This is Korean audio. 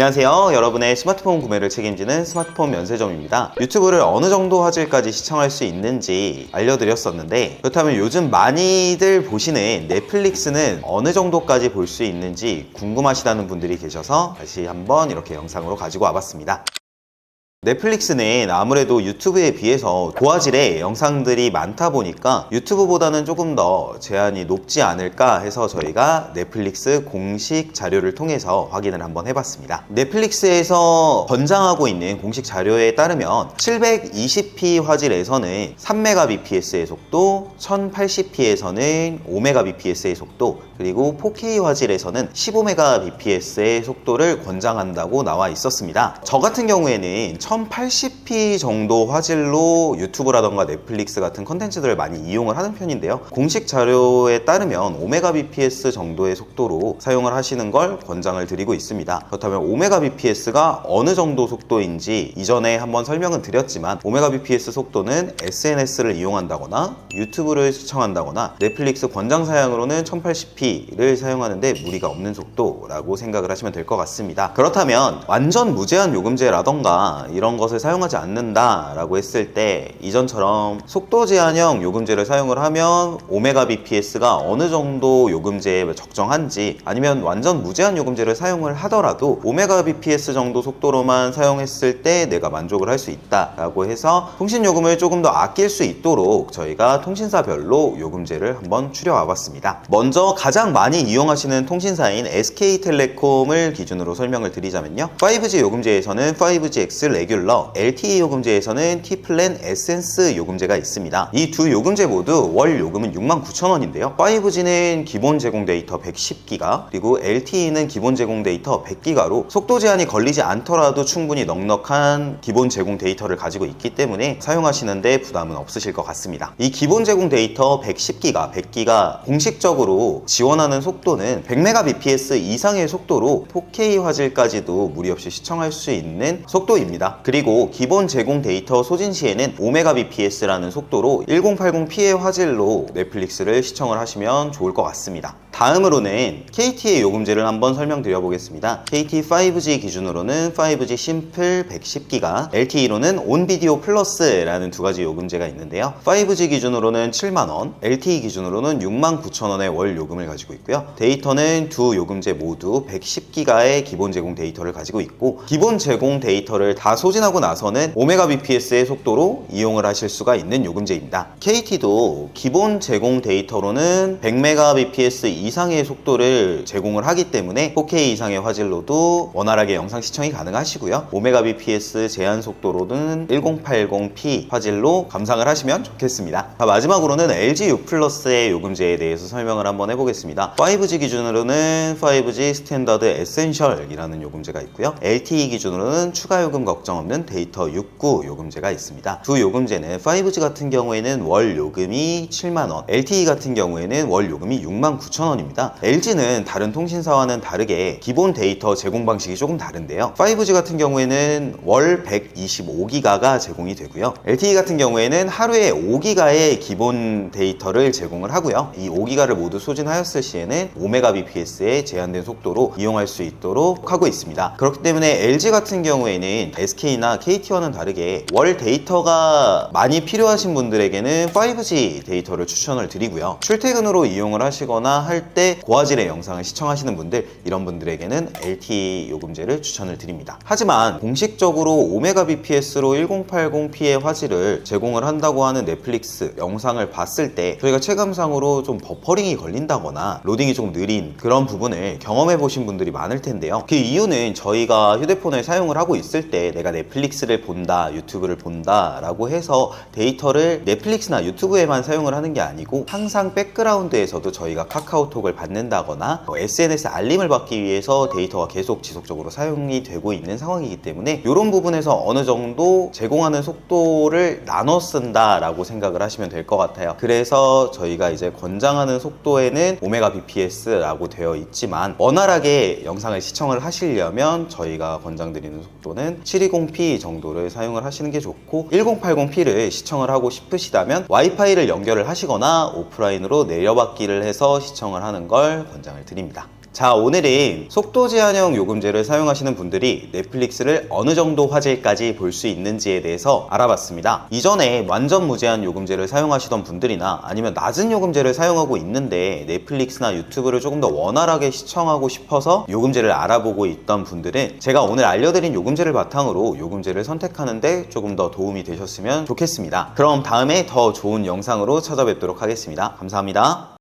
안녕하세요. 여러분의 스마트폰 구매를 책임지는 스마트폰 면세점입니다. 유튜브를 어느 정도 화질까지 시청할 수 있는지 알려드렸었는데 그렇다면 요즘 많이들 보시는 넷플릭스는 어느 정도까지 볼 수 있는지 궁금하시다는 분들이 계셔서 다시 한번 이렇게 영상으로 가지고 와봤습니다. 넷플릭스는 아무래도 유튜브에 비해서 고화질의 영상들이 많다 보니까 유튜브보다는 조금 더 제한이 높지 않을까 해서 저희가 넷플릭스 공식 자료를 통해서 확인을 한번 해봤습니다. 넷플릭스에서 권장하고 있는 공식 자료에 따르면 720p 화질에서는 3mbps의 속도, 1080p에서는 5mbps의 속도, 그리고 4K 화질에서는 15mbps의 속도를 권장한다고 나와 있었습니다. 저 같은 경우에는 1080p 정도 화질로 유튜브라던가 넷플릭스 같은 컨텐츠들을 많이 이용을 하는 편인데요. 공식 자료에 따르면 5mbps 정도의 속도로 사용을 하시는 걸 권장을 드리고 있습니다. 그렇다면 5mbps가 어느 정도 속도인지 이전에 한번 설명은 드렸지만 5mbps 속도는 SNS를 이용한다거나 유튜브를 시청한다거나 넷플릭스 권장 사양으로는 1080p를 사용하는데 무리가 없는 속도라고 생각을 하시면 될 것 같습니다. 그렇다면 완전 무제한 요금제라던가 이런 것을 사용하지 않는다라고 했을 때 이전처럼 속도 제한형 요금제를 사용을 하면 5mbps가 어느 정도 요금제에 적정한지 아니면 완전 무제한 요금제를 사용을 하더라도 5mbps 정도 속도로만 사용했을 때 내가 만족을 할 수 있다라고 해서 통신 요금을 조금 더 아낄 수 있도록 저희가 통신사별로 요금제를 한번 추려와 봤습니다. 먼저 가장 많이 이용하시는 통신사인 SK텔레콤을 기준으로 설명을 드리자면요. 5G 요금제에서는 5GX 레 귤러, LTE 요금제에서는 T플랜 에센스 요금제가 있습니다. 이 두 요금제 모두 월 요금은 69,000원인데요. 5G는 기본 제공 데이터 110기가, 그리고 LTE는 기본 제공 데이터 100기가로 속도 제한이 걸리지 않더라도 충분히 넉넉한 기본 제공 데이터를 가지고 있기 때문에 사용하시는데 부담은 없으실 것 같습니다. 이 기본 제공 데이터 110기가, 100기가 공식적으로 지원하는 속도는 100mbps 이상의 속도로 4K 화질까지도 무리 없이 시청할 수 있는 속도입니다. 그리고 기본 제공 데이터 소진 시에는 5mbps라는 속도로 1080p의 화질로 넷플릭스를 시청을 하시면 좋을 것 같습니다. 다음으로는 KT의 요금제를 한번 설명드려 보겠습니다. KT 5G 기준으로는 5G 심플 110기가, LTE로는 온비디오 플러스라는 두 가지 요금제가 있는데요. 5G 기준으로는 7만원, LTE 기준으로는 69,000원의 월 요금을 가지고 있고요. 데이터는 두 요금제 모두 110기가의 기본 제공 데이터를 가지고 있고, 기본 제공 데이터를 다 소진하고 나서는 5mbps의 속도로 이용을 하실 수가 있는 요금제입니다. KT도 기본 제공 데이터로는 100mbps 이상 의 속도를 제공을 하기 때문에 4K 이상의 화질로도 원활하게 영상 시청이 가능하시고요. 5mbps 제한 속도로는 1080p 화질로 감상을 하시면 좋겠습니다. 자, 마지막으로는 LG U 플러스의 요금제에 대해서 설명을 한번 해보겠습니다. 5G 기준으로는 5G 스탠더드 에센셜이라는 요금제가 있고요. LTE 기준으로는 추가 요금 걱정 없는 데이터 69 요금제가 있습니다. 두 요금제는 5G 같은 경우에는 월 요금이 7만원, LTE 같은 경우에는 월 요금이 69,000원 입니다. LG는 다른 통신사와는 다르게 기본 데이터 제공 방식이 조금 다른데요. 5G 같은 경우에는 월 125기가가 제공이 되고요. LTE 같은 경우에는 하루에 5기가의 기본 데이터를 제공을 하고요. 이 5기가를 모두 소진하였을 시에는 5mbps의 제한된 속도로 이용할 수 있도록 하고 있습니다. 그렇기 때문에 LG 같은 경우에는 SK나 KT와는 다르게 월 데이터가 많이 필요하신 분들에게는 5G 데이터를 추천을 드리고요. 출퇴근으로 이용을 하시거나 할때 고화질의 영상을 시청하시는 분들 이런 분들에게는 LTE 요금제를 추천을 드립니다. 하지만 공식적으로 5mbps로 1080p의 화질을 제공을 한다고 하는 넷플릭스 영상을 봤을 때 저희가 체감상으로 좀 버퍼링이 걸린다거나 로딩이 좀 느린 그런 부분을 경험해 보신 분들이 많을 텐데요. 그 이유는 저희가 휴대폰을 사용을 하고 있을 때 내가 넷플릭스를 본다, 유튜브를 본다 라고 해서 데이터를 넷플릭스나 유튜브에만 사용을 하는 게 아니고 항상 백그라운드에서도 저희가 카카오 톡을 받는다거나 뭐 SNS 알림을 받기 위해서 데이터가 계속 지속적으로 사용이 되고 있는 상황이기 때문에 이런 부분에서 어느 정도 제공하는 속도를 나눠 쓴다라고 생각을 하시면 될 것 같아요. 그래서 저희가 이제 권장하는 속도에는 5mbps라고 되어 있지만 원활하게 영상을 시청을 하시려면 저희가 권장드리는 속도는 720p 정도를 사용을 하시는 게 좋고 1080p를 시청을 하고 싶으시다면 와이파이를 연결을 하시거나 오프라인으로 내려받기를 해서 시청 을 하는 걸 권장을 드립니다. 자, 오늘은 속도 제한형 요금제를 사용하시는 분들이 넷플릭스를 어느 정도 화질까지 볼 수 있는지에 대해서 알아봤습니다. 이전에 완전 무제한 요금제를 사용하시던 분들이나 아니면 낮은 요금제를 사용하고 있는데 넷플릭스나 유튜브를 조금 더 원활하게 시청하고 싶어서 요금제를 알아보고 있던 분들은 제가 오늘 알려드린 요금제를 바탕으로 요금제를 선택하는데 조금 더 도움이 되셨으면 좋겠습니다. 그럼 다음에 더 좋은 영상으로 찾아뵙도록 하겠습니다. 감사합니다.